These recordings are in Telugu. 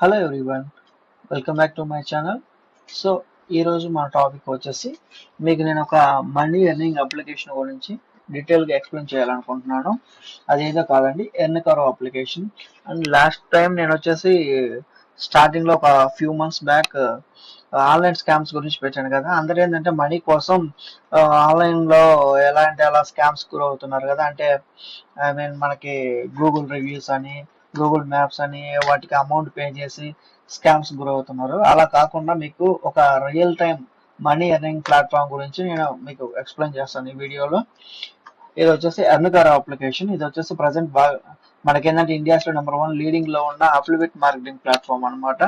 Hello everyone welcome back to my channel so ఈరోజు మన టాపిక్ వచ్చేసి మీకు నేను ఒక మనీ ఎర్నింగ్ అప్లికేషన్ గురించి డీటెయిల్గా ఎక్స్ప్లెయిన్ చేయాలనుకుంటున్నాను. అదేదో కాదండి ఎర్న్ కరో అప్లికేషన్ అండ్ లాస్ట్ టైం నేను వచ్చేసి స్టార్టింగ్లో ఒక few months back online scams గురించి పెట్టాను కదా. అందరూ ఏంటంటే మనీ కోసం uh, ఆన్లైన్లో ఎలా అంటే అలా స్కామ్స్ గురవుతున్నారు కదా. అంటే ఐ మీన్ మనకి గూగుల్ రివ్యూస్ అని గూగుల్ మ్యాప్స్ అని వాటికి అమౌంట్ పే చేసి స్కామ్స్ గురవుతున్నారు. అలా కాకుండా మీకు ఒక real time money earning platform గురించి నేను మీకు ఎక్స్ప్లెయిన్ చేస్తాను ఈ వీడియోలో. ఇది వచ్చేసి ఎర్నకారా అప్లికేషన్ ఇది వచ్చేసి ప్రజెంట్ బాగా మనకేంటంటే ఇండియాస్లో నెంబర్ వన్ లీడింగ్లో ఉన్న అఫిలివేట్ మార్కెటింగ్ ప్లాట్ఫామ్ అన్నమాట.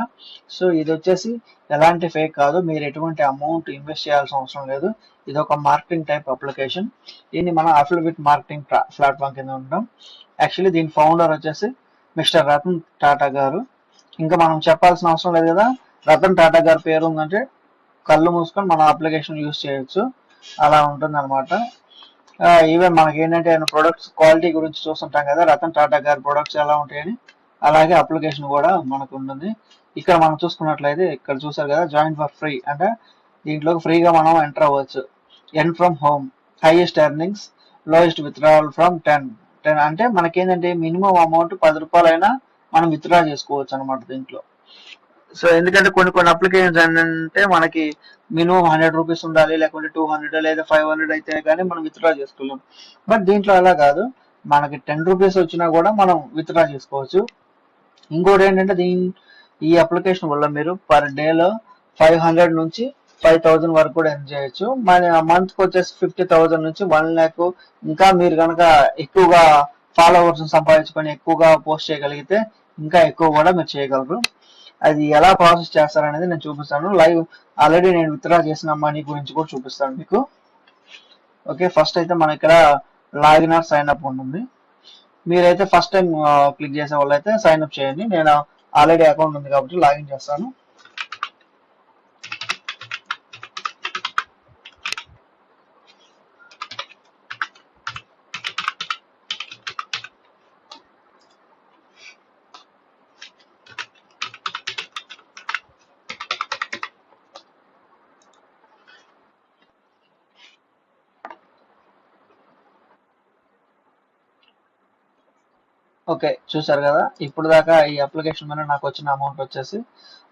సో ఇది వచ్చేసి ఎలాంటి ఫేక్ కాదు. మీరు ఎటువంటి అమౌంట్ ఇన్వెస్ట్ చేయాల్సిన అవసరం లేదు. ఇది ఒక మార్కెటింగ్ టైప్ అప్లికేషన్ దీన్ని మనం అఫిలివేట్ మార్కెటింగ్ ప్లాట్ఫామ్ కింద ఉంటాం యాక్చువల్లీ దీని ఫౌండర్ వచ్చేసి మిస్టర్ రతన్ టాటా గారు. ఇంకా మనం చెప్పాల్సిన అవసరం లేదు కదా రతన్ టాటా గారి పేరు ఉందంటే కళ్ళు మూసుకొని మనం అప్లికేషన్ యూస్ చేయొచ్చు. అలా ఉంటుంది అనమాట ఈవెన్ మనకి ఏంటంటే ఆయన ప్రొడక్ట్స్ క్వాలిటీ గురించి చూస్తుంటాం కదా రతన్ టాటా గారి ప్రొడక్ట్స్ ఎలా ఉంటాయని అలాగే అప్లికేషన్ కూడా మనకు ఉంటుంది. ఇక్కడ మనం చూసుకున్నట్లయితే ఇక్కడ చూసారు కదా జాయిన్ ఫర్ ఫ్రీ అంటే దీంట్లో ఫ్రీగా మనం ఎంటర్ అవ్వచ్చు. Earn from home highest earnings lowest withdrawal from ten ten అంటే మనకేంటంటే మినిమం అమౌంట్ పది రూపాయలైనా మనం విత్డ్రా చేసుకోవచ్చు అనమాట దీంట్లో. సో ఎందుకంటే కొన్ని కొన్ని అప్లికేషన్స్ ఏంటంటే మనకి మినిమం హండ్రెడ్ రూపీస్ ఉండాలి లేకుంటే టూ హండ్రెడ్ లేదా ఫైవ్ హండ్రెడ్ అయితే కానీ మనం విత్డ్రా చేసుకోలేం. బట్ దీంట్లో అలా కాదు. మనకి టెన్ రూపీస్ వచ్చినా కూడా మనం విత్డ్రా చేసుకోవచ్చు. ఇంకోటి ఏంటంటే దీని ఈ అప్లికేషన్ వల్ల మీరు పర్ డేలో ఫైవ్ హండ్రెడ్ నుంచి ఫైవ్ థౌజండ్ వరకు కూడా ఎర్న్ చేయొచ్చు. మన మంత్కి వచ్చేసి ఫిఫ్టీ థౌజండ్ నుంచి వన్ ల్యాక్ ఇంకా మీరు కనుక ఎక్కువగా ఫాలోవర్స్ సంపాదించుకొని ఎక్కువగా పోస్ట్ చేయగలిగితే ఇంకా ఎక్కువ కూడా మీరు చేయగలరు. అది ఎలా ప్రాసెస్ చేస్తారనేది నేను చూపిస్తాను. లైవ్ ఆల్రెడీ నేను విత్డ్రా చేసిన మనీ గురించి కూడా చూపిస్తాను మీకు. ఓకే ఫస్ట్ అయితే మన ఇక్కడ లాగిన్ ఆర్ సైన్ అప్ ఉంటుంది. మీరైతే ఫస్ట్ టైం క్లిక్ చేసే వాళ్ళు అయితే సైన్ అప్ చేయండి. నేను ఆల్రెడీ అకౌంట్ ఉంది కాబట్టి లాగిన్ చేస్తాను. ఓకే చూసారు కదా? ఇప్పుడు దాకా ఈ అప్లికేషన్ మీద నాకు వచ్చిన అమౌంట్ వచ్చేసి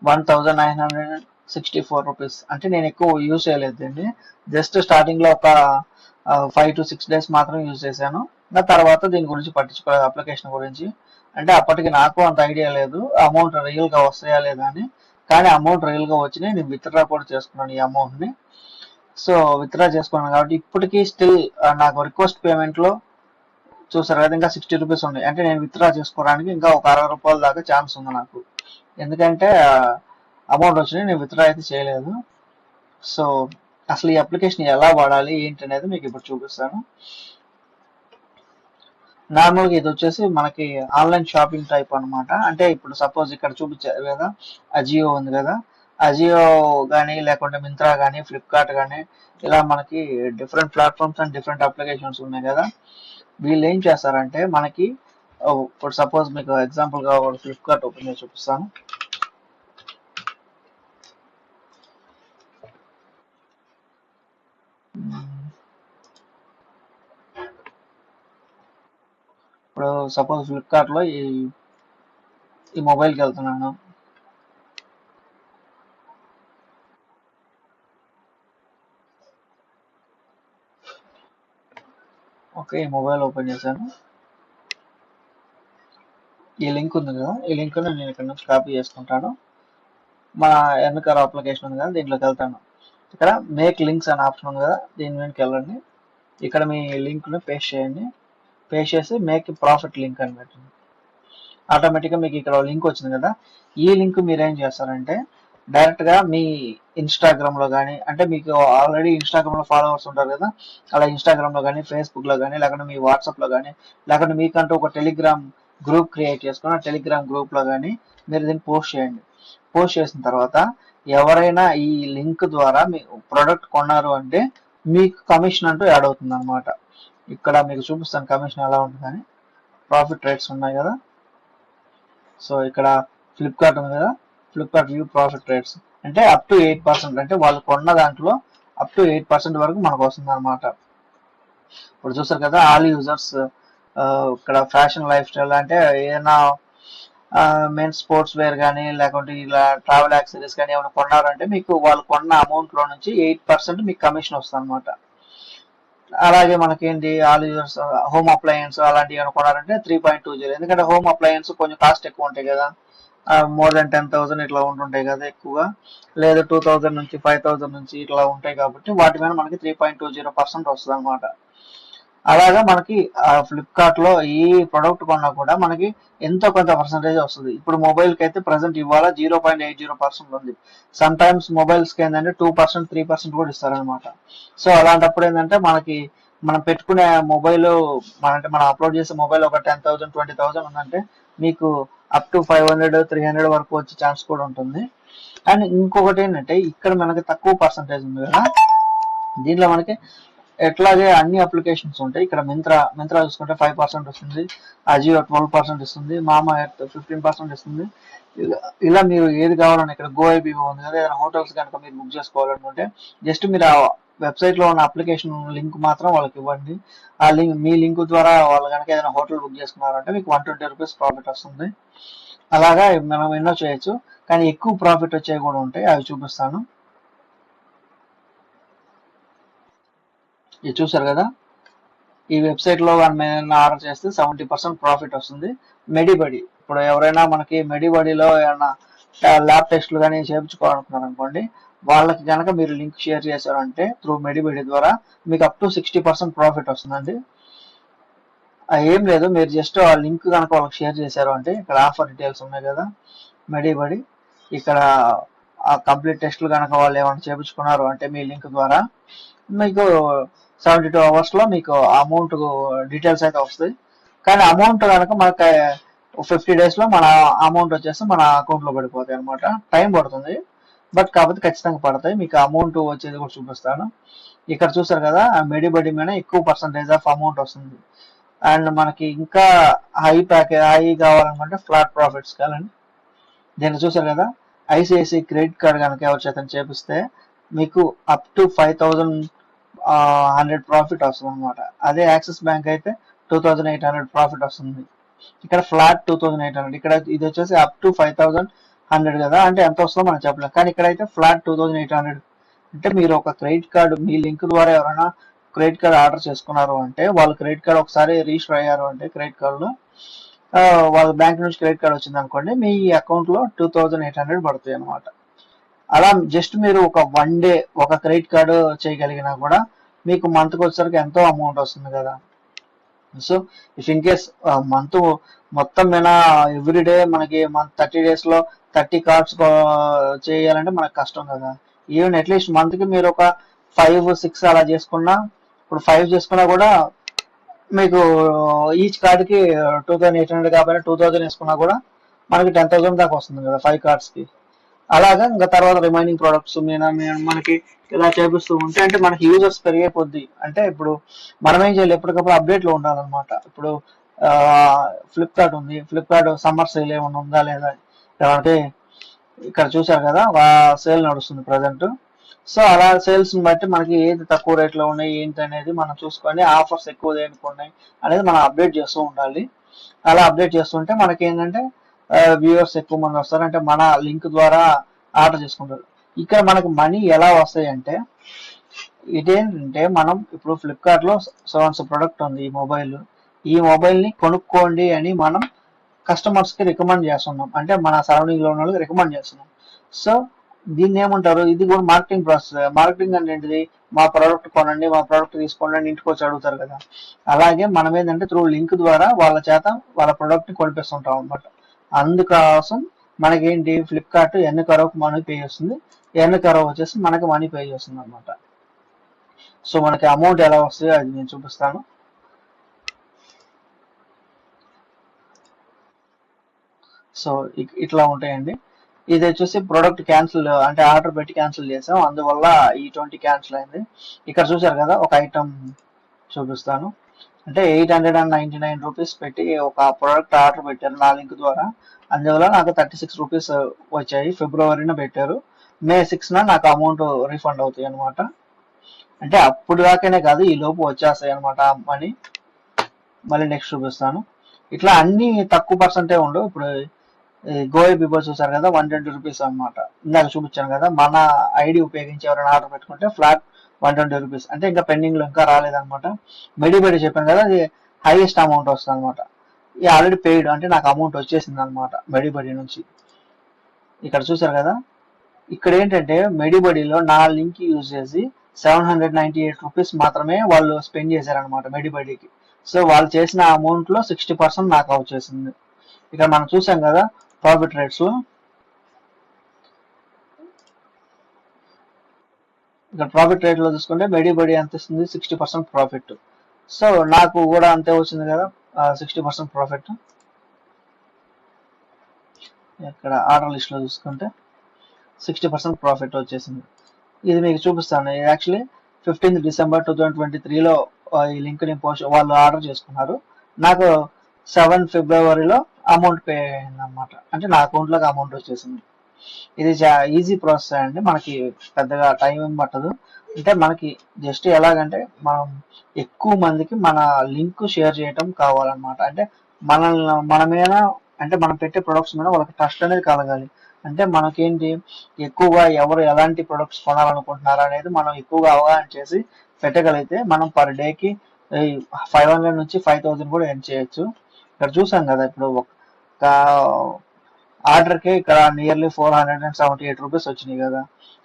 one thousand nine hundred sixty four rupees అంటే నేను ఎక్కువ యూజ్ చేయలేదు దీన్ని. జస్ట్ స్టార్టింగ్లో ఒక ఫైవ్ టు సిక్స్ డేస్ మాత్రం యూజ్ చేశాను. నా తర్వాత దీని గురించి పట్టించుకోలేదు అప్లికేషన్ గురించి. అంటే అప్పటికి నాకు అంత ఐడియా లేదు. అమౌంట్ రియల్గా వస్తాయా లేదా అని. కానీ అమౌంట్ రియల్గా వచ్చినాయి. నేను విత్డ్రా కూడా చేసుకున్నాను ఈ అమౌంట్ని. సో విత్డ్రా చేసుకున్నాను కాబట్టి ఇప్పటికీ స్టిల్ నాకు రిక్వెస్ట్ పేమెంట్లో చూసారు కదా ఇంకా సిక్స్టీ రూపీస్ ఉన్నాయి అంటే నేను విత్డ్రా చేసుకోవడానికి ఇంకా ఒక అరవై రూపాయల దాకా ఛాన్స్ ఉంది నాకు. ఎందుకంటే అమౌంట్ వచ్చినాయి నేను విత్డ్రా అయితే చేయలేదు. సో అసలు ఈ అప్లికేషన్ ఎలా వాడాలి ఏంటి అనేది మీకు ఇప్పుడు చూపిస్తాను. నార్మల్గా ఇది వచ్చేసి మనకి ఆన్లైన్ షాపింగ్ టైప్ అనమాట అంటే ఇప్పుడు సపోజ్ ఇక్కడ చూపించారు కదా అజియో ఉంది కదా. అజియో కానీ లేకుంటే మింత్రా కానీ ఫ్లిప్కార్ట్ కానీ ఇలా మనకి different platforms and different applications ఉన్నాయి కదా. వీళ్ళు ఏం చేస్తారంటే మనకి ఇప్పుడు సపోజ్ మీకు ఎగ్జాంపుల్ కావాలి ఫ్లిప్కార్ట్ ఓపెన్ చేసి చూపిస్తాను. ఇప్పుడు సపోజ్ ఫ్లిప్కార్ట్లో ఈ ఈ మొబైల్కి వెళ్తున్నాను. ఓకే ఈ మొబైల్ ఓపెన్ చేశాను. ఈ లింక్ ఉంది కదా ఈ లింక్ నేను ఇక్కడ నుంచి కాపీ చేసుకుంటాను. మా ఎన్నికల అప్లికేషన్ ఉంది కదా దీంట్లోకి వెళ్తాను. ఇక్కడ మేక్ లింక్స్ అనే ఆప్షన్ ఉంది కదా దీని మీదకి వెళ్ళండి. ఇక్కడ మీ లింక్ను పేస్ట్ చేయండి. పేస్ట్ చేసి మేక్ ప్రాఫిట్ లింక్ అని పెట్టండి. ఆటోమేటిక్గా మీకు ఇక్కడ లింక్ వచ్చింది కదా ఈ లింక్ మీరు ఏం చేస్తారంటే డైరెక్ట్గా మీ ఇన్స్టాగ్రామ్లో కానీ అంటే మీకు ఆల్రెడీ ఇన్స్టాగ్రామ్లో ఫాలోవర్స్ ఉంటారు కదా అలా ఇన్స్టాగ్రామ్లో కానీ ఫేస్బుక్లో కానీ లేకుంటే మీ వాట్సాప్లో కానీ లేకుంటే మీకంటూ ఒక టెలిగ్రామ్ గ్రూప్ క్రియేట్ చేసుకుని ఆ టెలిగ్రామ్ గ్రూప్లో కానీ మీరు దీన్ని పోస్ట్ చేయండి. పోస్ట్ చేసిన తర్వాత ఎవరైనా ఈ లింక్ ద్వారా మీ ప్రోడక్ట్ కొన్నారు అంటే మీకు కమిషన్ అంటూ యాడ్ అవుతుంది అనమాట ఇక్కడ మీకు చూపిస్తాను కమిషన్ ఎలా ఉంటుందని. ప్రాఫిట్ రేట్స్ ఉన్నాయి కదా. సో ఇక్కడ ఫ్లిప్కార్ట్ ఉంది కదా. ఫ్లిప్కార్ట్ వ్యూ ప్రాఫిట్ రేట్స్ అంటే అప్ టు ఎయిట్ పర్సెంట్ అంటే వాళ్ళు కొన్న దాంట్లో అప్ టు ఎయిట్ పర్సెంట్ వరకు మనకు వస్తుంది అనమాట ఇప్పుడు చూస్తారు కదా ఆల్ యూజర్స్ ఇక్కడ ఫ్యాషన్ లైఫ్ స్టైల్ అంటే ఏదైనా మెయిన్ స్పోర్ట్స్ వేర్ కానీ లేకుంటే ఇలా ట్రావెల్ యాక్సరీస్ కానీ ఏమైనా కొన్నారంటే మీకు వాళ్ళు కొన్న అమౌంట్లో నుంచి ఎయిట్ పర్సెంట్ మీకు కమిషన్ వస్తుంది అనమాట అలాగే మనకేంటి ఆల్ యూజర్స్ హోమ్ అప్లయన్స్ అలాంటివి ఏమైనా కొన్నారంటే త్రీ పాయింట్ టూ జీరో ఎందుకంటే హోమ్ అప్లయన్స్ కొంచెం కాస్ట్ ఎక్కువ ఉంటాయి కదా. మోర్ దెన్ టెన్ థౌసండ్ ఇట్లా ఉంటుంటాయి కదా ఎక్కువగా. లేదా టూ థౌసండ్ నుంచి ఫైవ్ థౌసండ్ నుంచి ఇట్లా ఉంటాయి కాబట్టి వాటి మీద మనకి three point two zero percent వస్తుంది అనమాట అలాగా మనకి ఫ్లిప్కార్ట్లో ఈ ప్రొడక్ట్ కొన్నా కూడా మనకి ఎంతో కొంత పర్సంటేజ్ వస్తుంది. ఇప్పుడు మొబైల్కి అయితే ప్రజెంట్ ఇవాళ zero point eight zero percent ఉంది. సమ్ టైమ్స్ మొబైల్స్కి ఏంటంటే టూ పర్సెంట్ త్రీ పర్సెంట్ కూడా ఇస్తారనమాట సో అలాంటప్పుడు ఏంటంటే మనకి మనం పెట్టుకునే మొబైల్ మన అంటే మనం అప్లోడ్ చేసే మొబైల్ ఒక టెన్ థౌసండ్ ట్వంటీ థౌసండ్ ఉందంటే మీకు up to five hundred three hundred వరకు వచ్చే ఛాన్స్ కూడా ఉంటుంది. అండ్ ఇంకొకటి ఏంటంటే ఇక్కడ మనకి తక్కువ పర్సంటేజ్ ఉంది కదా. దీంట్లో మనకి ఎట్లాగే అన్ని అప్లికేషన్స్ ఉంటాయి. ఇక్కడ మింత్రా మింత్రా చూసుకుంటే ఫైవ్ పర్సెంట్ వస్తుంది. అజియో ట్వెల్వ్ పర్సెంట్ ఇస్తుంది మామా ఎర్త్ ఫిఫ్టీన్ పర్సెంట్ ఇస్తుంది ఇలా- ఇలా మీరు ఏది కావాలన్నా ఇక్కడ గో ఐబీఓ ఉంది కదా ఏదైనా హోటల్స్ కనుక మీరు బుక్ చేసుకోవాలనుకుంటే జస్ట్ మీరు వెబ్సైట్లో వెబ్సైట్లో ఉన్న అప్లికేషన్ లింక్ మాత్రం వాళ్ళకి ఇవ్వండి. ఆ లింక్ మీ లింక్ ద్వారా వాళ్ళు కనుక ఏదైనా హోటల్ బుక్ చేసుకున్నారంటే మీకు వన్ ట్వంటీ రూపీస్ ప్రాఫిట్ వస్తుంది. అలాగా మనం ఎన్నో చేయొచ్చు. కానీ ఎక్కువ ప్రాఫిట్ వచ్చేవి కూడా ఉంటాయి. అవి చూపిస్తాను. ఇది చూసారు కదా? ఈ వెబ్సైట్లో మనం ఆర్డర్ చేస్తే సెవెంటీ పర్సెంట్ ప్రాఫిట్ వస్తుంది. మెడిబడి ఇప్పుడు ఎవరైనా మనకి మెడిబడిలో ఏమైనా ల్యాబ్ టెస్ట్లు కానీ చేయించుకోవాలనుకున్నారు అనుకోండి వాళ్ళకి కనుక మీరు లింక్ షేర్ చేశారంటే త్రూ మెడిబడి ద్వారా మీకు up to sixty percent profit వస్తుందండి. ఏం లేదు మీరు జస్ట్ ఆ లింక్ కనుక వాళ్ళకి షేర్ చేశారు అంటే ఇక్కడ ఆఫర్ డీటెయిల్స్ ఉన్నాయి కదా మెడిబడి. ఇక్కడ ఆ కంప్లీట్ టెస్ట్లు కనుక వాళ్ళు ఏమైనా చేయించుకున్నారు అంటే మీ లింక్ ద్వారా మీకు సెవెంటీ టూ అవర్స్లో మీకు అమౌంట్ డీటెయిల్స్ అయితే వస్తాయి. కానీ అమౌంట్ కనుక మనకి ఫిఫ్టీ డేస్లో మన అమౌంట్ వచ్చేసి మన అకౌంట్లో పడిపోతాయి అనమాట టైం పడుతుంది. బట్ కాకపోతే ఖచ్చితంగా పడతాయి. మీకు అమౌంట్ వచ్చేది కూడా చూపిస్తాను. ఇక్కడ చూసారు కదా మెడిబడి మీద ఎక్కువ పర్సంటేజ్ ఆఫ్ అమౌంట్ వస్తుంది. అండ్ మనకి ఇంకా హై ప్యాకేజ్ హై కావాలనుకుంటే ఫ్లాట్ ప్రాఫిట్స్ కావాలండి. దీన్ని చూసారు కదా ఐసిఐసిఐ క్రెడిట్ కార్డ్ కనుక ఎవరి చేత చేపిస్తే మీకు up to five thousand hundred profit వస్తుంది అనమాట అదే యాక్సిస్ బ్యాంక్ అయితే two thousand eight hundred profit వస్తుంది. ఇక్కడ flat two thousand eight hundred ఇక్కడ ఇది వచ్చేసి up to five thousand hundred కదా? అంటే ఎంత వస్తుందో మనం చెప్పలేం. కానీ ఇక్కడైతే flat two thousand eight hundred. అంటే మీరు ఒక క్రెడిట్ కార్డు మీ లింక్ ద్వారా ఎవరైనా క్రెడిట్ కార్డ్ ఆర్డర్ చేసుకున్నారు అంటే వాళ్ళు క్రెడిట్ కార్డ్ ఒకసారి రిజిస్టర్ అయ్యారు అంటే క్రెడిట్ కార్డులో వాళ్ళ బ్యాంక్ నుంచి క్రెడిట్ కార్డ్ వచ్చింది అనుకోండి మీ అకౌంట్లో టూ థౌజండ్ ఎయిట్ హండ్రెడ్ పడుతుంది అనమాట అలా జస్ట్ మీరు ఒక వన్ డే ఒక క్రెడిట్ కార్డు చేయగలిగినా కూడా మీకు మంత్కి వచ్చేసరికి ఎంతో అమౌంట్ వస్తుంది కదా. So if in case month మొత్తం మీద ఎవ్రీ డే మనకి మంత్ థర్టీ డేస్లో థర్టీ కార్డ్స్ చేయాలంటే మనకు కష్టం కదా. ఈవెన్ అట్లీస్ట్ మంత్కి మీరు ఒక ఫైవ్ సిక్స్ అలా చేసుకున్నా ఇప్పుడు ఫైవ్ చేసుకున్నా కూడా మీకు ఈచ్ కార్డ్కి టూ థౌసండ్ ఎయిట్ హండ్రెడ్ కాబట్టి టూ థౌసండ్ వేసుకున్నా కూడా మనకి టెన్ థౌసండ్ దాకా వస్తుంది కదా ఫైవ్ కార్డ్స్కి. అలాగా ఇంకా తర్వాత రిమైనింగ్ ప్రొడక్ట్స్ మీద మనకి ఇలా చేపిస్తూ ఉంటే అంటే మనకి యూజర్స్ పెరిగే కొద్దీ అంటే ఇప్పుడు మనం ఏం చేయాలి? ఎప్పటికప్పుడు అప్డేట్లో ఉండాలన్నమాట. ఇప్పుడు ఫ్లిప్కార్ట్ ఉంది. ఫ్లిప్కార్ట్ సమ్మర్ సేల్ ఏమైనా ఉందా లేదా? అంటే ఇక్కడ చూసారు కదా సేల్ నడుస్తుంది ప్రజెంట్ సో అలా సేల్స్ బట్టి మనకి ఏది తక్కువ రేట్లో ఉన్నాయి ఏంటి అనేది మనం చూసుకొని ఆఫర్స్ ఎక్కువ దేనికి ఉన్నాయి అనేది మనం అప్డేట్ చేస్తూ ఉండాలి. అలా అప్డేట్ చేస్తుంటే మనకి ఏంటంటే వ్యూవర్స్ ఎక్కువ మంది వస్తారు. అంటే మన లింక్ ద్వారా ఆర్డర్ చేసుకుంటారు. ఇక్కడ మనకు మనీ ఎలా వస్తాయి అంటే ఇదేంటంటే మనం ఇప్పుడు ఫ్లిప్కార్ట్లో సెవెన్స్ ప్రొడక్ట్ ఉంది ఈ మొబైల్ ఈ మొబైల్ని కొనుక్కోండి అని మనం కస్టమర్స్కి రికమెండ్ చేస్తున్నాం. అంటే మన సరౌండింగ్లో ఉన్న వాళ్ళకి రికమెండ్ చేస్తున్నాం. సో దీన్ని ఏమంటారు? ఇది కూడా మార్కెటింగ్ ప్రాసెస్ మార్కెటింగ్ అంటే ఏంటిది? మా ప్రోడక్ట్ కొనండి మా ప్రోడక్ట్ తీసుకోండి అని ఇంటికి వచ్చి అడుగుతారు కదా. అలాగే మనం ఏంటంటే త్రూ లింక్ ద్వారా వాళ్ళ చేత వాళ్ళ ప్రోడక్ట్ని కొనిపిస్తుంటాం అనమాట అందుకోసం మనకేంటి? ఫ్లిప్కార్ట్ ఎన్ని కరోకు మనీ పే చేస్తుంది ఎన్ని కరో వచ్చేసి మనకి మనీ పే చేస్తుంది అనమాట సో మనకి అమౌంట్ ఎలా వస్తుందో అది నేను చూపిస్తాను. సో ఇట్లా ఉంటాయండి. ఇది వచ్చేసి ప్రోడక్ట్ క్యాన్సిల్ అంటే ఆర్డర్ పెట్టి క్యాన్సిల్ చేసాం. అందువల్ల ఈ ట్వంటీ క్యాన్సిల్ అయింది. ఇక్కడ చూసారు కదా ఒక ఐటమ్ చూపిస్తాను. అంటే eight hundred and ninety nine rupees పెట్టి ఒక ప్రోడక్ట్ ఆర్డర్ పెట్టారు నా లింక్ ద్వారా. అందువల్ల నాకు థర్టీ సిక్స్ రూపీస్ వచ్చాయి ఫిబ్రవరిన పెట్టారు. మే సిక్స్న నాకు అమౌంట్ రీఫండ్ అవుతాయి అనమాట అంటే అప్పుడు దాకానే కాదు ఈ లోపు వచ్చేస్తాయి అనమాట మనీ మళ్ళీ నెక్స్ట్ చూపిస్తాను. ఇట్లా అన్ని తక్కువ పర్సెంటే ఉండవు ఇప్పుడు గోయ బిబో చూసారు కదా వన్ ట్వంటీ రూపీస్ అనమాట ఇందాక చూపించాను కదా మన ఐడి ఉపయోగించి ఎవరైనా ఆర్డర్ పెట్టుకుంటే ఫ్లాట్ వన్ ట్వంటీ రూపీస్. అంటే ఇంకా పెండింగ్లో ఇంకా రాలేదనమాట మెడిబెడి చెప్పాను కదా అది హైయెస్ట్ అమౌంట్ వస్తుంది అనమాట ఇది ఆల్రెడీ పెయిడ్ అంటే నాకు అమౌంట్ వచ్చేసింది అనమాట మెడిబడి నుంచి. ఇక్కడ చూసారు కదా ఇక్కడ ఏంటంటే మెడిబడిలో నా లింక్ యూజ్ చేసి seven hundred ninety eight rupees మాత్రమే వాళ్ళు స్పెండ్ చేశారనమాట మెడిబడికి సో వాళ్ళు చేసిన అమౌంట్లో సిక్స్టీ పర్సెంట్ నాకు వచ్చేసింది. ఇక్కడ మనం చూసాం కదా ప్రాఫిట్ రేట్స్ ఇక్కడ ప్రాఫిట్ రేట్లో చూసుకుంటే మెడిబడి ఎంత ఇస్తుంది? సిక్స్టీ పర్సెంట్ ప్రాఫిట్ సో నాకు కూడా అంతే వచ్చింది కదా? సిక్స్టీ పర్సెంట్ ప్రాఫిట్ ఇక్కడ ఆర్డర్ లిస్ట్లో చూసుకుంటే సిక్స్టీ పర్సెంట్ ప్రాఫిట్ వచ్చేసింది. ఇది మీకు చూపిస్తాను. ఇది actually fifteenth December two thousand twenty త్రీలో ఈ లింక్ని పోస్ట్ వాళ్ళు ఆర్డర్ చేసుకున్నారు. నాకు సెవెన్ ఫిబ్రవరిలో అమౌంట్ పే అయింది అనమాట అంటే నా అకౌంట్లోకి అమౌంట్ వచ్చేసింది. ఇది ఈజీ ప్రాసెస్ అండి. మనకి పెద్దగా టైం ఏం పట్టదు. అంటే మనకి జస్ట్ ఎలాగంటే మనం ఎక్కువ మందికి మన లింక్ షేర్ చేయటం కావాలన్నమాట. అంటే మనల్ని మన మీద అంటే మనం పెట్టే ప్రొడక్ట్స్ మీద వాళ్ళకి ట్రస్ట్ అనేది కలగాలి. అంటే మనకేంటి ఎక్కువగా ఎవరు ఎలాంటి ప్రొడక్ట్స్ కొనాలనుకుంటున్నారు అనేది మనం ఎక్కువగా అవగాహన చేసి పెట్టగలిగితే మనం పర్ డేకి ఫైవ్ హండ్రెడ్ నుంచి ఫైవ్ థౌసండ్ కూడా ఎర్న్ చేయొచ్చు. ఇక్కడ చూసాం కదా ఇప్పుడు ఒక ఆర్డర్కి ఇక్కడ nearly four hundred and seventy eight rupees వచ్చినాయి కదా.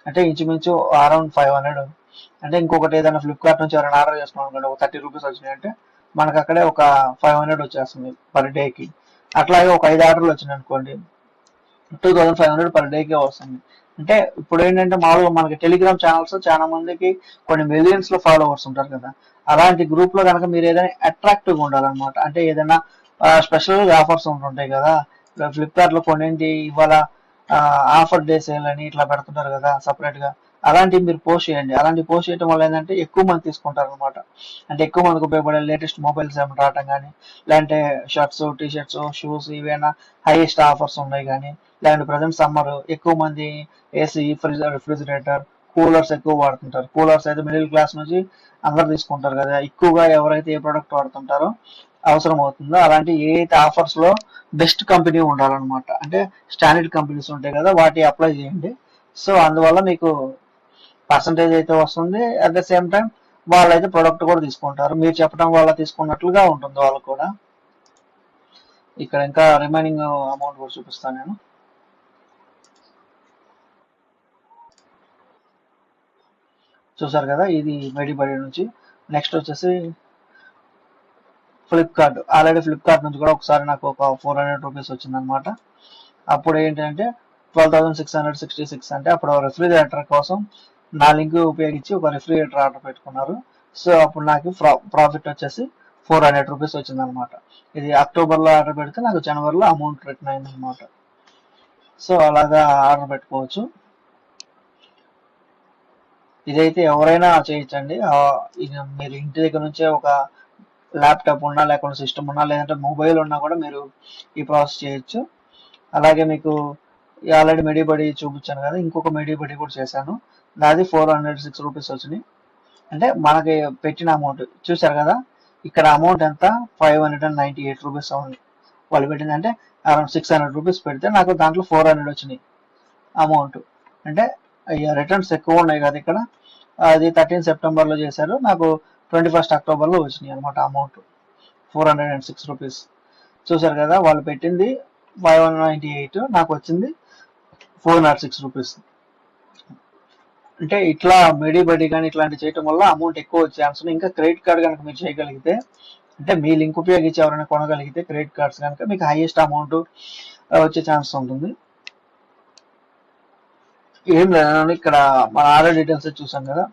అంటే ఇంచుమించు అరౌండ్ ఫైవ్ హండ్రెడ్ అంటే ఇంకొకటి ఏదైనా ఫ్లిప్కార్ట్ నుంచి ఎవరైనా ఆర్డర్ చేసుకున్నాం అనుకోండి ఒక థర్టీ రూపీస్ వచ్చినాయి అంటే మనకు అక్కడే ఒక ఫైవ్ హండ్రెడ్ వచ్చేస్తుంది పర్ డేకి అట్లాగే ఒక ఐదు ఆర్డర్లు వచ్చినాయి అనుకోండి two thousand five hundred per decay వస్తుంది. అంటే ఇప్పుడు ఏంటంటే మామూలుగా మనకి టెలిగ్రామ్ ఛానల్స్ చాలా మందికి కొన్ని మిలియన్స్లో ఫాలోవర్స్ ఉంటారు కదా. అలాంటి గ్రూప్లో కనుక మీరు ఏదైనా అట్రాక్టివ్ ఉండాలన్నమాట. అంటే ఏదైనా స్పెషల్ ఆఫర్స్ ఉంటుంటాయి కదా. ఫ్లిప్కార్ట్లో కొన్నింటి ఇవాళ ఆఫర్ డే సేల్ అని ఇట్లా పెడుతుంటారు కదా సపరేట్గా. అలాంటివి మీరు పోస్ట్ చేయండి. అలాంటి పోస్ట్ చేయడం వల్ల ఏంటంటే ఎక్కువ మంది తీసుకుంటారు అనమాట అంటే ఎక్కువ మందికి ఉపయోగపడే లేటెస్ట్ మొబైల్స్ ఏమైనా రావటం కానీ లేదంటే షర్ట్స్ టీ షర్ట్స్ షూస్ ఇవైనా హైయెస్ట్ ఆఫర్స్ ఉన్నాయి కానీ లేదంటే ప్రజెంట్ సమ్మర్ ఎక్కువ మంది ఏసీ ఫ్రిజ్ రిఫ్రిజిరేటర్ కూలర్స్ ఎక్కువ వాడుతుంటారు. కూలర్స్ అయితే మిడిల్ క్లాస్ నుంచి అందరు తీసుకుంటారు కదా. ఎక్కువగా ఎవరైతే ఏ ప్రోడక్ట్ వాడుతుంటారో అవసరం అవుతుందో అలాంటి ఏ ఆఫర్స్లో బెస్ట్ కంపెనీ ఉండాలన్నమాట. అంటే స్టాండర్డ్ కంపెనీస్ ఉంటాయి కదా వాటి అప్లై చేయండి. సో అందువల్ల మీకు పర్సంటేజ్ అయితే వస్తుంది. అట్ ద సేమ్ టైం వాళ్ళైతే ప్రొడక్ట్ కూడా తీసుకుంటారు. మీరు చెప్పడం వల్ల తీసుకున్నట్లుగా ఉంటుంది వాళ్ళు కూడా. ఇక్కడ ఇంకా రిమైనింగ్ అమౌంట్ కూడా చూపిస్తాను నేను. చూసారు కదా ఇది మెడిబడి నుంచి. నెక్స్ట్ వచ్చేసి ఫ్లిప్కార్ట్ ఆల్రెడీ ఫ్లిప్కార్ట్ నుంచి కూడా ఒకసారి నాకు ఒక ఫోర్ హండ్రెడ్ రూపీస్ వచ్చిందనమాట అప్పుడు ఏంటంటే twelve thousand six hundred sixty six అంటే అప్పుడు రెఫ్రిజిరేటర్ కోసం నా లింక్ ఉపయోగించి ఒక రెఫ్రిజిరేటర్ ఆర్డర్ పెట్టుకున్నారు. సో అప్పుడు నాకు ప్రాఫిట్ వచ్చేసి ఫోర్ హండ్రెడ్ రూపీస్ వచ్చిందనమాట ఇది అక్టోబర్లో ఆర్డర్ పెడితే నాకు జనవరిలో అమౌంట్ రిటర్న్ అయిందనమాట సో అలాగా ఆర్డర్ పెట్టుకోవచ్చు. ఇదైతే ఎవరైనా చేయించండి మీరు ఇంటి దగ్గర నుంచే ఒక ల్యాప్టాప్ ఉన్నా లేకుండా సిస్టమ్ ఉన్నా లేదంటే మొబైల్ ఉన్నా కూడా మీరు ఈ ప్రాసెస్ చేయొచ్చు. అలాగే మీకు ఆల్రెడీ మెడిబడి చూపించాను కదా ఇంకొక మెడిబడి కూడా చేశాను. నాది ఫోర్ హండ్రెడ్ సిక్స్ రూపీస్ వచ్చినాయి. అంటే మనకి పెట్టిన అమౌంట్ చూసారు కదా ఇక్కడ అమౌంట్ ఎంత? Five hundred and ninety eight rupees ఉంది వాళ్ళు పెట్టింది అంటే అరౌండ్ సిక్స్ హండ్రెడ్ రూపీస్ పెడితే నాకు దాంట్లో ఫోర్ హండ్రెడ్ వచ్చినాయి అమౌంట్. అంటే రిటర్న్స్ ఎక్కువ ఉన్నాయి కదా ఇక్కడ. అది థర్టీన్ సెప్టెంబర్లో చేశారు. నాకు ట్వంటీ ఫస్ట్ అక్టోబర్లో వచ్చినాయి అనమాట amount four hundred and six rupees చూసారు కదా వాళ్ళు పెట్టింది ఫైవ్ వన్ నైంటీ ఎయిట్ నాకు వచ్చింది ఫోర్ నాట్ సిక్స్ రూపీస్ అంటే ఇట్లా మెడి బడి కానీ ఇట్లాంటి చేయటం వల్ల అమౌంట్ ఎక్కువ వచ్చే ఛాన్స్ ఇంకా క్రెడిట్ కార్డ్ కనుక మీరు చేయగలిగితే అంటే మీ లింక్ ఉపయోగించి ఎవరైనా కొనగలిగితే క్రెడిట్ కార్డ్స్ కనుక మీకు హైయెస్ట్ అమౌంట్ వచ్చే ఛాన్స్ ఉంటుంది. ఏం లేదు ఇక్కడ మన ఆర్డర్ డీటెయిల్స్ చూసాం కదా.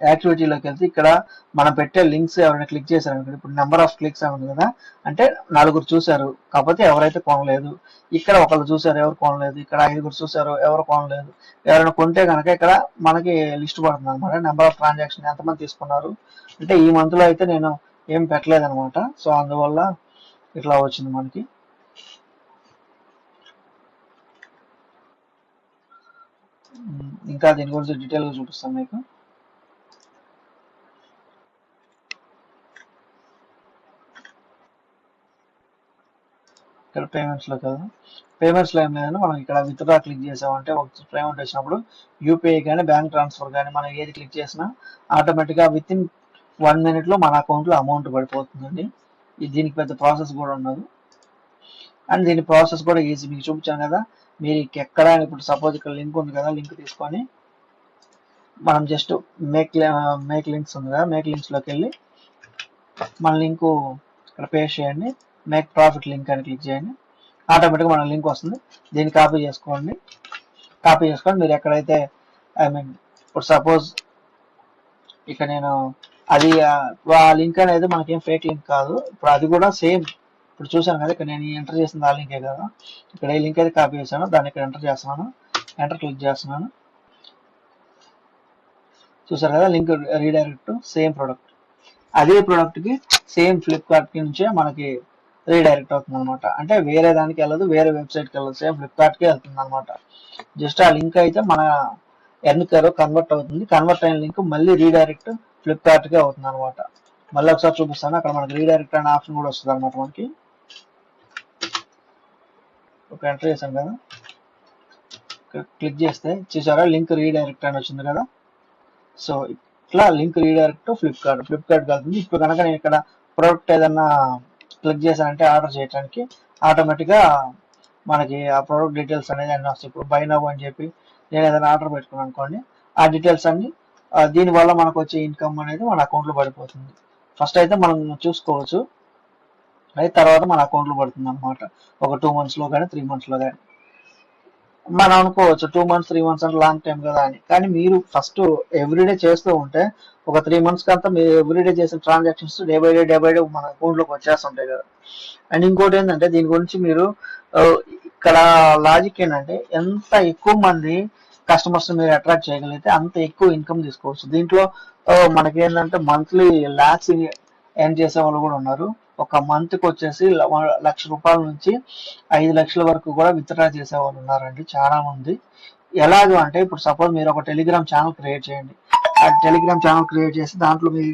యాక్టివిటీలోకి వెళ్తే ఇక్కడ మనం పెట్టే లింక్స్ ఎవరైనా క్లిక్ చేశారు అనుకోండి ఇప్పుడు నెంబర్ ఆఫ్ క్లిక్స్ అని కదా అంటే నలుగురు చూశారు కాకపోతే ఎవరైతే కొనలేదు ఇక్కడ ఒకళ్ళు చూశారు ఎవరు కొనలేదు ఇక్కడ ఐదుగురు చూశారు ఎవరు కొనలేదు ఎవరైనా కొంటే కనుక ఇక్కడ మనకి లిస్ట్ పడుతుంది అనమాట నెంబర్ ఆఫ్ ట్రాన్సాక్షన్ ఎంతమంది తీసుకున్నారు అంటే ఈ మంత్లో అయితే నేను ఏం పెట్టలేదు అనమాట సో అందువల్ల ఇట్లా వచ్చింది మనకి. ఇంకా దీని గురించి డీటెయిల్గా చూపిస్తాను మీకు. ఇక్కడ పేమెంట్స్లో కదా. పేమెంట్స్లో ఏం లేదని మనం ఇక్కడ విత్డ్రా క్లిక్ చేసామంటే ఒక పేమెంట్ వచ్చినప్పుడు యూపీఐ కానీ బ్యాంక్ ట్రాన్స్ఫర్ కానీ మనం ఏది క్లిక్ చేసినా ఆటోమేటిక్గా విత్ ఇన్ వన్ మినిట్లో మన అకౌంట్లో అమౌంట్ పడిపోతుందండి. ఇది దీనికి పెద్ద ప్రాసెస్ కూడా ఉండదు. అండ్ దీని ప్రాసెస్ కూడా ఈజీ మీకు చూపించాను కదా. మీరు ఎక్కడ ఇప్పుడు సపోజ్ ఇక్కడ లింక్ ఉంది కదా లింక్ తీసుకొని మనం జస్ట్ మేక్ మేక్ లింక్స్ ఉంది కదా మేక్ లింక్స్లోకి వెళ్ళి మన లింకు ఇక్కడ పేస్ట్ చేయండి. మేక్ ప్రాఫిట్ లింక్ అని క్లిక్ చేయండి. ఆటోమేటిక్గా మన లింక్ వస్తుంది. దీన్ని కాపీ చేసుకోండి. కాపీ చేసుకోండి. మీరు ఎక్కడైతే ఐ మీన్ ఇప్పుడు సపోజ్ ఇక్కడ నేను అది ఆ లింక్ అనేది మనకేం ఫేక్ లింక్ కాదు. ఇప్పుడు అది కూడా సేమ్ ఇప్పుడు చూసాను కదా ఇక్కడ నేను ఎంటర్ చేసిన ఆ లింకే కదా. ఇక్కడ ఏ లింక్ అయితే కాపీ చేశానో దాన్ని ఇక్కడ ఎంటర్ చేస్తున్నాను. ఎంటర్ క్లిక్ చేస్తున్నాను. చూసారు కదా లింక్ రీడైరెక్ట్ సేమ్ ప్రోడక్ట్ అదే ప్రోడక్ట్కి సేమ్ ఫ్లిప్కార్ట్ నుంచే మనకి రీడైరెక్ట్ అవుతుంది అనమాట అంటే వేరే దానికి వెళ్ళదు వేరే వెబ్సైట్కి వెళ్ళదు. సేమ్ ఫ్లిప్కార్ట్కి వెళ్తుంది అనమాట జస్ట్ ఆ లింక్ అయితే మన ఎర్నికర్ కన్వర్ట్ అవుతుంది. కన్వర్ట్ అయిన లింక్ మళ్ళీ రీడైరెక్ట్ ఫ్లిప్కార్ట్కి అవుతుంది అనమాట మళ్ళీ ఒకసారి చూపిస్తాను. అక్కడ మనకి రీడైరెక్ట్ అనే ఆప్షన్ కూడా వస్తుంది అనమాట మనకి. ఒక ఎంటర్ చేశాను కదా. క్లిక్ చేస్తే చూసారా? లింక్ రీడైరెక్ట్ అని వచ్చింది కదా. సో ఇట్లా లింక్ రీడైరెక్ట్ ఫ్లిప్కార్ట్ ఫ్లిప్కార్ట్ వెళ్తుంది. ఇప్పుడు కనుక నేను ఇక్కడ ప్రోడక్ట్ ఏదన్నా క్లిక్ చేశానంటే ఆర్డర్ చేయడానికి ఆటోమేటిక్గా మనకి ఆ ప్రోడక్ట్ డీటెయిల్స్ అనేది అన్నీ వస్తాయి. ఇప్పుడు బై నవ్ అని చెప్పి నేను ఏదైనా ఆర్డర్ పెట్టుకున్నాను అనుకోండి ఆ డీటెయిల్స్ అన్ని దీనివల్ల మనకు వచ్చే ఇన్కమ్ అనేది మన అకౌంట్లో పడిపోతుంది. ఫస్ట్ అయితే మనం చూసుకోవచ్చు. అయితే తర్వాత మన అకౌంట్లో పడుతుంది అనమాట ఒక టూ మంత్స్లో కానీ త్రీ మంత్స్లో కానీ. మనం అనుకోవచ్చు టూ మంత్స్ త్రీ మంత్స్ అంటే లాంగ్ టైం కదా అని. కానీ మీరు ఫస్ట్ ఎవ్రీడే చేస్తూ ఉంటే ఒక త్రీ మంత్స్ కంతా మీరు ఎవ్రీడే చేసిన transactions day by day day by day మన అకౌంట్లోకి వచ్చేస్తుంటాయి కదా. అండ్ ఇంకోటి ఏంటంటే దీని గురించి మీరు ఇక్కడ లాజిక్ ఏంటంటే ఎంత ఎక్కువ మంది కస్టమర్స్ మీరు అట్రాక్ట్ చేయగలిగితే అంత ఎక్కువ ఇన్కమ్ తీసుకోవచ్చు. దీంట్లో మనకి ఏంటంటే మంత్లీ ల్యాక్స్ ఎర్న్ చేసే వాళ్ళు కూడా ఉన్నారు. ఒక మంత్కి వచ్చేసి లక్ష రూపాయల నుంచి ఐదు లక్షల వరకు కూడా విత్డ్రా చేసే వాళ్ళు ఉన్నారండి చాలా మంది ఎలాగో అంటే ఇప్పుడు సపోజ్ మీరు ఒక టెలిగ్రామ్ ఛానల్ క్రియేట్ చేయండి. ఆ టెలిగ్రామ్ ఛానల్ క్రియేట్ చేసి దాంట్లో మీ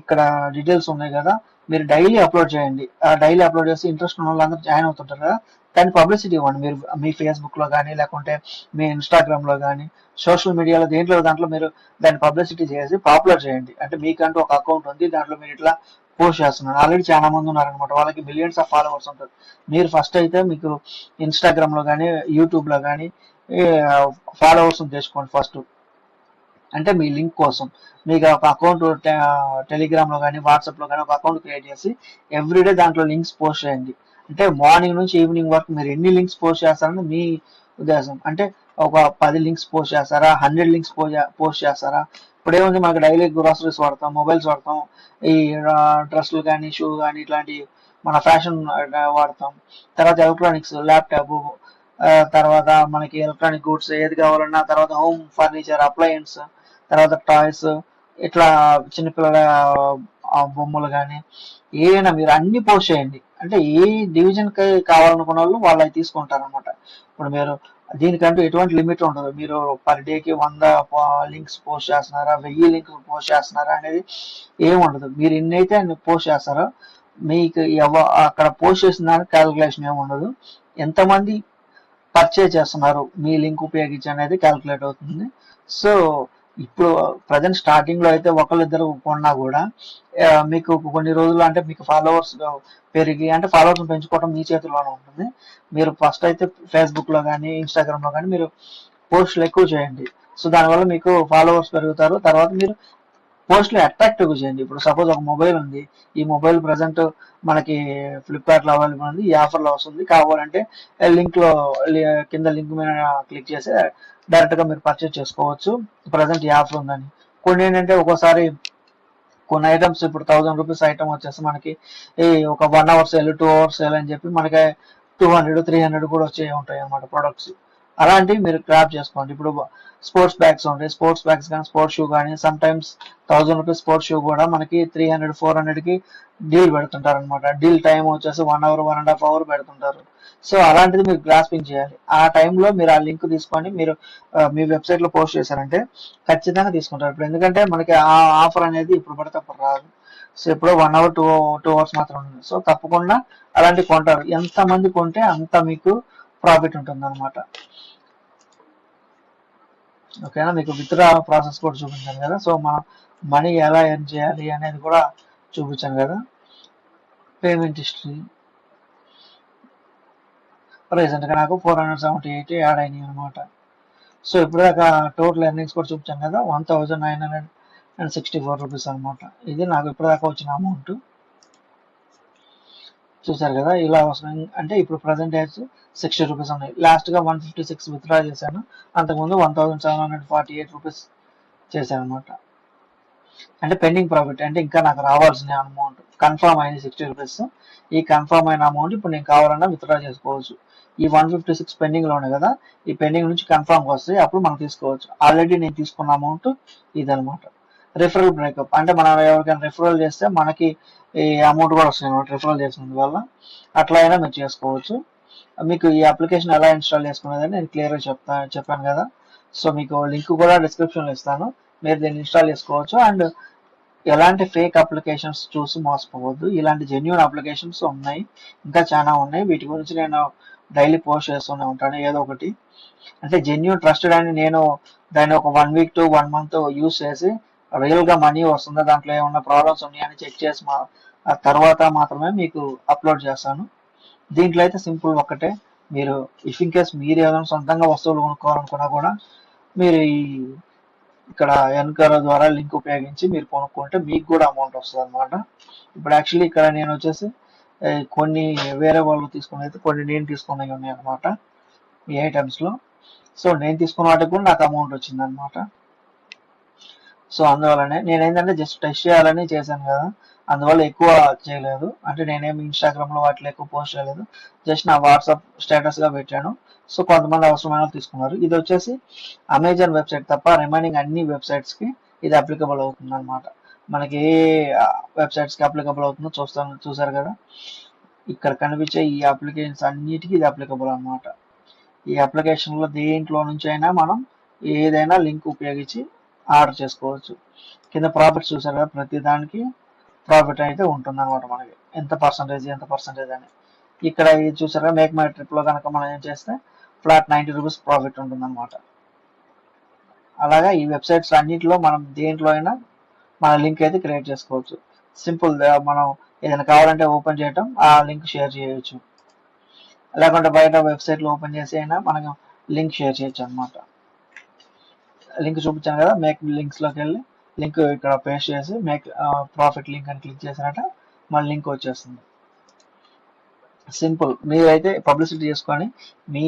ఇక్కడ డీటెయిల్స్ ఉన్నాయి కదా మీరు డైలీ అప్లోడ్ చేయండి. ఆ డైలీ అప్లోడ్ చేసి ఇంట్రెస్ట్ ఉన్న వాళ్ళందరూ జాయిన్ అవుతుంటారు కదా దాన్ని పబ్లిసిటీ ఇవ్వండి. మీరు మీ ఫేస్బుక్లో కానీ లేకుంటే మీ ఇన్స్టాగ్రామ్లో కానీ సోషల్ మీడియాలో దేంట్లో దాంట్లో మీరు దాన్ని పబ్లిసిటీ చేసి పాపులర్ చేయండి. అంటే మీకంటూ ఒక అకౌంట్ ఉంది దాంట్లో మీరు ఇట్లా పోస్ట్ చేస్తున్నారు. ఆల్రెడీ చాలా మంది ఉన్నారనమాట వాళ్ళకి మిలియన్స్ ఆఫ్ ఫాలోవర్స్ ఉంటారు మీరు ఫస్ట్ అయితే మీకు ఇన్స్టాగ్రామ్లో కానీ యూట్యూబ్లో కానీ ఫాలోవర్స్ తెచ్చుకోండి ఫస్ట్ అంటే మీ లింక్ కోసం. మీకు ఒక అకౌంట్ టెలిగ్రామ్లో కానీ వాట్సాప్లో కానీ ఒక అకౌంట్ క్రియేట్ చేసి ఎవ్రీడే దాంట్లో లింక్స్ పోస్ట్ చేయండి. అంటే మార్నింగ్ నుంచి ఈవినింగ్ వరకు మీరు ఎన్ని లింక్స్ పోస్ట్ చేస్తారని మీ ఉద్దేశం. అంటే ఒక పది లింక్స్ పోస్ట్ చేస్తారా? హండ్రెడ్ లింక్స్ పోస్ట్ చేస్తారా? ఇప్పుడు ఏముంది మనకి డైలీ గ్రోసరీస్ వాడతాం మొబైల్స్ వాడతాం ఈ డ్రెస్సులు కానీ షూ కానీ ఇట్లాంటి మన ఫ్యాషన్ వాడతాం. తర్వాత ఎలక్ట్రానిక్స్ ల్యాప్టాప్ తర్వాత మనకి ఎలక్ట్రానిక్ గూడ్స్ ఏది కావాలన్నా తర్వాత హోమ్ ఫర్నిచర్ అప్లయన్స్ తర్వాత టాయ్స్ ఇట్లా చిన్నపిల్లల బొమ్మలు కానీ ఏదైనా మీరు అన్ని పోస్ట్ చేయండి. అంటే ఏ డివిజన్కి కావాలనుకున్న వాళ్ళు వాళ్ళు అవి తీసుకుంటారు అనమాట ఇప్పుడు మీరు దీనికంటూ ఎటువంటి లిమిట్ ఉండదు. మీరు పర్ డేకి వంద లింక్స్ పోస్ట్ చేస్తున్నారా వెయ్యి లింక్స్ పోస్ట్ చేస్తున్నారా అనేది ఏముండదు ఉండదు. మీరు ఎన్నైతే పోస్ట్ చేస్తారో మీకు ఎవ అక్కడ పోస్ట్ చేసిన దానికి క్యాలిక్యులేషన్ ఏమి ఉండదు. ఎంతమంది పర్చేజ్ చేస్తున్నారు మీ లింక్ ఉపయోగించి అనేది క్యాలిక్యులేట్ అవుతుంది. సో ఇప్పుడు ప్రజెంట్ స్టార్టింగ్లో అయితే ఒకళ్ళిద్దరు కొన్నా కూడా మీకు కొన్ని రోజులు అంటే మీకు ఫాలోవర్స్ పెరిగి అంటే ఫాలోవర్స్ పెంచుకోవడం మీ చేతిలోనే ఉంటుంది. మీరు ఫస్ట్ అయితే ఫేస్బుక్లో కానీ ఇన్స్టాగ్రామ్లో కానీ మీరు పోస్టులు ఎక్కువ చేయండి. సో దానివల్ల మీకు ఫాలోవర్స్ పెరుగుతారు. తర్వాత మీరు పోస్టులు అట్రాక్టివ్ చేయండి ఇప్పుడు సపోజ్ ఒక మొబైల్ ఉంది. ఈ మొబైల్ ప్రజెంట్ మనకి ఫ్లిప్కార్ట్లో అవైలబుల్ ఉంది. ఈ ఆఫర్లో వస్తుంది. కావాలంటే లింక్లో కింద లింక్ మీద క్లిక్ చేసి డైరెక్ట్గా మీరు పర్చేస్ చేసుకోవచ్చు. ప్రజెంట్ ఈ ఆఫర్ ఉందని. కొన్ని ఏంటంటే ఒక్కోసారి కొన్ని ఐటమ్స్ ఇప్పుడు థౌసండ్ రూపీస్ ఐటమ్ వచ్చేసి మనకి ఈ ఒక one hour sale two hours sale అని చెప్పి మనకి టూ హండ్రెడ్ త్రీ హండ్రెడ్ కూడా వచ్చే ఉంటాయి అన్నమాట ప్రొడక్ట్స్ అలాంటివి మీరు క్రాప్ చేసుకోండి. ఇప్పుడు స్పోర్ట్స్ బ్యాగ్స్ ఉంటాయి. స్పోర్ట్స్ బ్యాగ్స్ కానీ స్పోర్ట్స్ షూ కానీ sometimes thousand rupees sports shoe కూడా మనకి త్రీ హండ్రెడ్ ఫోర్ హండ్రెడ్కి డీల్ పెడుతుంటారు అనమాట డీల్ టైం వచ్చేసి one hour one and half hour పెడుతుంటారు. సో అలాంటిది మీరు గ్రాస్పింగ్ చేయాలి. ఆ టైంలో మీరు ఆ లింక్ తీసుకోండి మీరు మీ వెబ్సైట్లో పోస్ట్ చేశారంటే ఖచ్చితంగా తీసుకుంటారు. ఇప్పుడు ఎందుకంటే మనకి ఆ ఆఫర్ అనేది ఇప్పుడు పడితే అప్పుడు రాదు. సో ఇప్పుడు one hour two two hours మాత్రం ఉంది. సో తప్పకుండా అలాంటివి కొంటారు. ఎంత మంది కొంటే అంత మీకు ప్రాఫిట్ ఉంటుంది అనమాట ఓకేనా? మీకు విత్డ్రా ప్రాసెస్ కూడా చూపించాను కదా. సో మనం మనీ ఎలా ఎర్న్ చేయాలి అనేది కూడా చూపించాను కదా. Payment history. రీసెంట్గా నాకు four hundred seventy eight add అయినాయి అనమాట సో ఇప్పుడు దాకా టోటల్ ఎర్నింగ్స్ కూడా చూపించాను కదా. One thousand nine hundred and sixty four rupees అనమాట ఇది నాకు ఇప్పటిదాకా వచ్చిన అమౌంట్. చూసారు కదా ఇలా అవసరం. అంటే ఇప్పుడు ప్రజెంట్ డేట్స్ సిక్స్టీ రూపీస్ ఉన్నాయి. లాస్ట్గా వన్ ఫిఫ్టీ సిక్స్ విత్డ్రా చేశాను. అంతకుముందు one thousand seven hundred forty eight rupees చేశాను అనమాట అంటే పెండింగ్ ప్రాఫిట్ అంటే ఇంకా నాకు రావాల్సిన అమౌంట్ కన్ఫర్మ్ అయింది సిక్స్టీ రూపీస్ ఈ కన్ఫర్మ్ అయిన అమౌంట్ ఇప్పుడు నేను కావాలన్నా విత్డ్రా చేసుకోవచ్చు. ఈ వన్ ఫిఫ్టీ సిక్స్ పెండింగ్లో ఉన్నాయి కదా ఈ పెండింగ్ నుంచి కన్ఫర్మ్ వస్తాయి అప్పుడు మనం తీసుకోవచ్చు. ఆల్రెడీ నేను తీసుకున్న అమౌంట్ ఇదనమాట రిఫరల్ బ్రేకప్ అంటే మనం ఎవరికైనా రిఫరల్ చేస్తే మనకి ఈ అమౌంట్ కూడా వస్తుంది అనమాట రిఫరల్ చేసినందు వల్ల అట్లా అయినా మీరు చేసుకోవచ్చు. మీకు ఈ అప్లికేషన్ ఎలా ఇన్స్టాల్ చేసుకునేది నేను క్లియర్గా చెప్తా చెప్పాను కదా. సో మీకు లింక్ కూడా డిస్క్రిప్షన్లో ఇస్తాను. మీరు దీన్ని ఇన్స్టాల్ చేసుకోవచ్చు. అండ్ ఎలాంటి ఫేక్ అప్లికేషన్స్ చూసి మోసపోవద్దు. ఇలాంటి జెన్యున్ అప్లికేషన్స్ ఉన్నాయి. ఇంకా చాలా ఉన్నాయి. వీటి గురించి నేను డైలీ పోస్ట్ చేస్తూనే ఉంటాను ఏదో ఒకటి. అంటే జెన్యున్ ట్రస్టెడ్ అని నేను దాన్ని ఒక one week to one month use చేసి రియల్గా మనీ వస్తుందా? దాంట్లో ఏమన్నా ప్రాబ్లమ్స్ ఉన్నాయని చెక్ చేసి మా తర్వాత మాత్రమే మీకు అప్లోడ్ చేస్తాను. దీంట్లో అయితే సింపుల్ ఒక్కటే. మీరు ఇఫ్ ఇన్ కేస్ మీరు ఏమైనా సొంతంగా వస్తువులు కొనుక్కోవాలనుకున్నా కూడా మీరు ఈ ఇక్కడ ఎన్కర్ ద్వారా లింక్ ఉపయోగించి మీరు కొనుక్కుంటే మీకు కూడా అమౌంట్ వస్తుంది అనమాట ఇప్పుడు యాక్చువల్లీ ఇక్కడ నేను వచ్చేసి కొన్ని వేరే వాళ్ళు తీసుకుని అయితే కొన్ని నేను తీసుకున్నవి ఉన్నాయి అనమాట ఈ ఐటమ్స్లో సో నేను తీసుకున్న వాటికి కూడా నాకు అమౌంట్ వచ్చింది అనమాట సో అందువల్లనే నేను ఏంటంటే జస్ట్ టెస్ట్ చేయాలని చేశాను కదా. అందువల్ల ఎక్కువ చేయలేదు. అంటే నేనేమి ఇన్స్టాగ్రామ్లో వాటిలో ఎక్కువ పోస్ట్ చేయలేదు. జస్ట్ నా వాట్సాప్ స్టేటస్గా పెట్టాను. సో కొంతమంది అవసరమైన తీసుకున్నారు. ఇది వచ్చేసి అమెజాన్ వెబ్సైట్ తప్ప రిమైనింగ్ అన్ని వెబ్సైట్స్కి ఇది అప్లికబుల్ అవుతుంది అనమాట మనకి ఏ వెబ్సైట్స్కి అప్లికబుల్ అవుతుందో చూస్తాను చూసారు కదా. ఇక్కడ కనిపించే ఈ అప్లికేషన్స్ అన్నిటికీ ఇది అప్లికబుల్ అనమాట ఈ అప్లికేషన్లో దేంట్లో నుంచి అయినా మనం ఏదైనా లింక్ ఉపయోగించి ఆర్డర్ చేసుకోవచ్చు. కింద ప్రాఫిట్ చూసారు కదా ప్రతి దానికి ప్రాఫిట్ అయితే ఉంటుంది అనమాట మనకి. ఎంత పర్సంటేజ్ ఎంత పర్సంటేజ్ అని. ఇక్కడ ఇది కదా మేక్ మై ట్రిప్లో కనుక మనం ఏం చేస్తే ఫ్లాట్ నైంటీ రూపీస్ ప్రాఫిట్ ఉంటుంది అనమాట అలాగా ఈ వెబ్సైట్స్ అన్నింటిలో మనం దేంట్లో అయినా మన లింక్ అయితే క్రియేట్ చేసుకోవచ్చు. సింపుల్ మనం ఏదైనా కావాలంటే ఓపెన్ చేయటం ఆ లింక్ షేర్ చేయొచ్చు. లేకుంటే బయట వెబ్సైట్లో ఓపెన్ చేసి అయినా మనం లింక్ షేర్ చేయొచ్చు అనమాట లింక్ చూపించాను కదా మేక్ లింక్స్లోకి వెళ్ళి లింక్ ఇక్కడ పేస్ట్ చేసి మేక్ ప్రాఫిట్ లింక్ అని క్లిక్ చేసినట్ట మన లింక్ వచ్చేస్తుంది. సింపుల్ మీరైతే పబ్లిసిటీ చేసుకొని మీ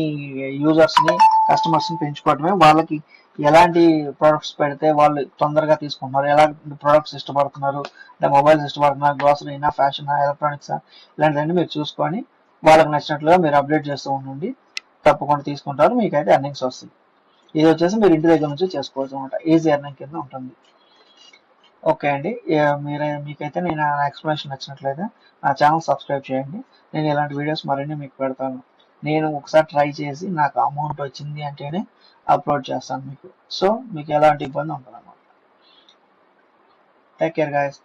యూజర్స్ని కస్టమర్స్ని పెంచుకోవటమే వాళ్ళకి ఎలాంటి ప్రొడక్ట్స్ పెడితే వాళ్ళు తొందరగా తీసుకుంటున్నారు ఎలాంటి ప్రొడక్ట్స్ ఇష్టపడుతున్నారు అంటే మొబైల్స్ ఇష్టపడుతున్నారు గ్రోసరీనా ఫ్యాషనా ఎలక్ట్రానిక్స్ ఇలాంటివన్నీ మీరు చూసుకొని వాళ్ళకి నచ్చినట్లుగా మీరు అప్డేట్ చేస్తూ ఉండండి. తప్పకుండా తీసుకుంటారు మీకైతే ఎర్నింగ్స్ వస్తాయి. ఇది వచ్చేసి మీరు ఇంటి దగ్గర నుంచి చేసుకోవచ్చు అనమాట ఈజీ ఎర్నింగ్ కింద ఉంటుంది. ఓకే అండి. మీరు మీరే మీకైతే నేను ఎక్స్ప్లెనేషన్ నచ్చినట్లయితే నా ఛానల్ సబ్స్క్రైబ్ చేయండి. నేను ఇలాంటి వీడియోస్ మరిన్ని మీకు పెడతాను. నేను ఒకసారి ట్రై చేసి నాకు అమౌంట్ వచ్చింది అంటేనే అప్లోడ్ చేస్తాను మీకు. సో మీకు ఎలాంటి ఇబ్బంది ఉంటుంది అన్నమాట టేక్ కేర్ గాయస్